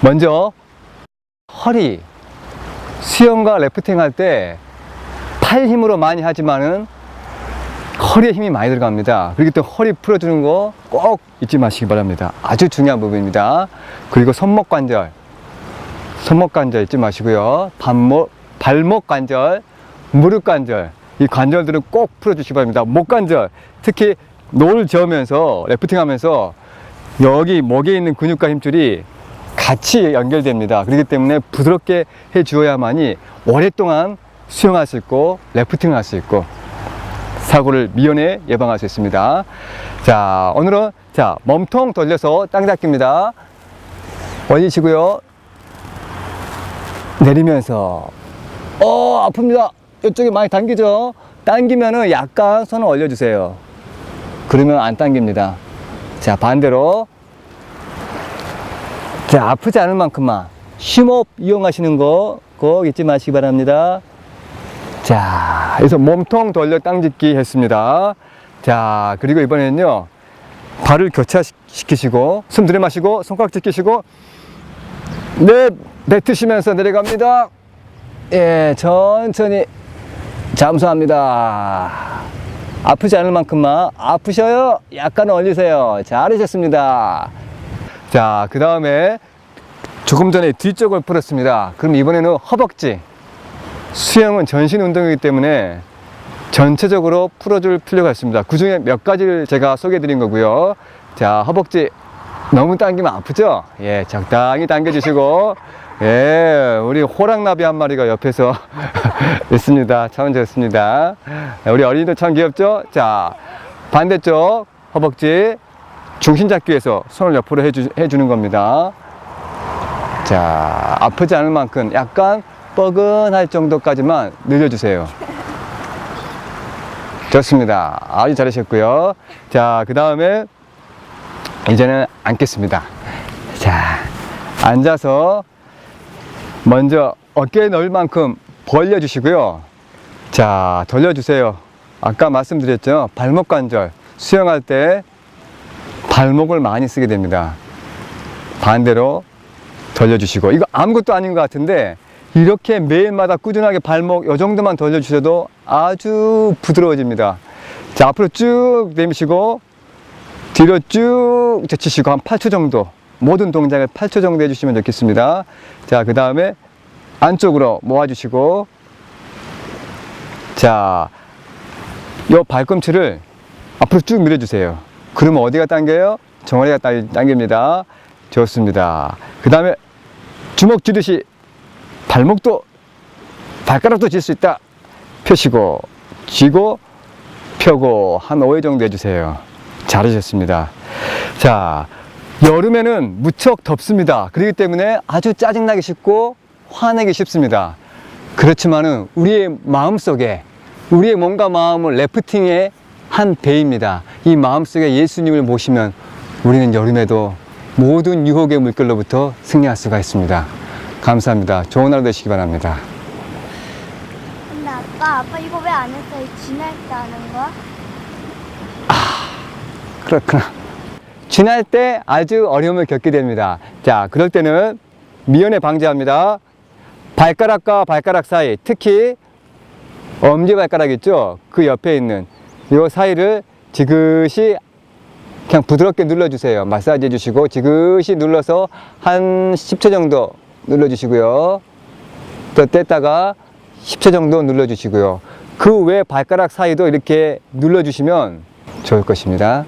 먼저 허리 수영과 래프팅 할 때 팔 힘으로 많이 하지만은 허리에 힘이 많이 들어갑니다. 그렇기 때문에 허리 풀어주는 거 꼭 잊지 마시기 바랍니다. 아주 중요한 부분입니다. 그리고 손목 관절, 손목 관절 잊지 마시고요. 발목, 발목 관절, 무릎 관절, 이 관절들은 꼭 풀어주시기 바랍니다. 목 관절, 특히 노를 저으면서 래프팅 하면서 여기 목에 있는 근육과 힘줄이 같이 연결됩니다. 그렇기 때문에 부드럽게 해 주어야만이 오랫동안 수영할 수 있고 래프팅을 할 수 있고 사고를 미연에 예방할 수 있습니다. 자, 오늘은 자, 몸통 돌려서 땅 잡기입니다. 올리시고요. 내리면서 어, 아픕니다. 이쪽에 많이 당기죠? 당기면은 약간 손을 올려주세요. 그러면 안 당깁니다. 자, 반대로. 자, 아프지 않을 만큼만 심호흡 이용하시는 거 꼭 잊지 마시기 바랍니다. 자, 그래서 몸통 돌려 땅짓기 했습니다. 자, 그리고 이번에는요, 발을 교차시키시고, 숨 들이마시고, 손가락 찢기시고, 네, 뱉으시면서 내려갑니다. 예, 천천히 잠수합니다. 아프지 않을 만큼만 아프셔요. 약간 올리세요. 잘하셨습니다. 자, 그 다음에 조금 전에 뒤쪽을 풀었습니다. 그럼 이번에는 허벅지. 수영은 전신 운동이기 때문에 전체적으로 풀어줄 필요가 있습니다. 그 중에 몇 가지를 제가 소개해 드린 거고요. 자, 허벅지 너무 당기면 아프죠? 예, 적당히 당겨주시고, 예, 우리 호랑나비 한 마리가 옆에서 있습니다. 참 좋습니다. 우리 어린이도 참 귀엽죠? 자, 반대쪽 허벅지 중심 잡기 위해서 손을 옆으로 해주, 해주는 겁니다. 자, 아프지 않을 만큼 약간 뻐근할 정도까지만 늘려주세요. 좋습니다. 아주 잘하셨고요. 자, 그 다음에 이제는 앉겠습니다. 자, 앉아서 먼저 어깨 넣을 만큼 벌려주시고요. 자, 돌려주세요. 아까 말씀드렸죠. 발목 관절. 수영할 때 발목을 많이 쓰게 됩니다. 반대로 돌려주시고. 이거 아무것도 아닌 것 같은데, 이렇게 매일마다 꾸준하게 발목 요 정도만 돌려주셔도 아주 부드러워집니다. 자, 앞으로 쭉 내미시고, 뒤로 쭉 제치시고 한 8초 정도 모든 동작을 8초 정도 해주시면 좋겠습니다. 자, 그 다음에 안쪽으로 모아주시고 자, 요 발꿈치를 앞으로 쭉 밀어주세요. 그러면 어디가 당겨요? 정어리가 당기- 당깁니다. 좋습니다. 그 다음에 주먹 쥐듯이 발목도 발가락도 쥘수 있다. 펴시고 쥐고 펴고 한 5회 정도 해주세요. 잘하셨습니다. 자, 여름에는 무척 덥습니다. 그렇기 때문에 아주 짜증나기 쉽고 화내기 쉽습니다. 그렇지만은 우리의 마음 속에 우리의 몸과 마음을 래프팅의 한 배입니다. 이 마음 속에 예수님을 모시면 우리는 여름에도 모든 유혹의 물결로부터 승리할 수가 있습니다. 감사합니다. 좋은 하루 되시기 바랍니다. 근데 아빠, 아빠 이거 왜 안 했어? 이 지날 때 하는 거야? 그렇구나. 지날 때 아주 어려움을 겪게 됩니다. 자, 그럴 때는 미연에 방지합니다. 발가락과 발가락 사이, 특히 엄지발가락 있죠? 그 옆에 있는 이 사이를 지그시 그냥 부드럽게 눌러주세요. 마사지 해주시고 지그시 눌러서 한 10초 정도 눌러주시고요. 또 뗐다가 10초 정도 눌러주시고요. 그 외 발가락 사이도 이렇게 눌러주시면 좋을 것입니다.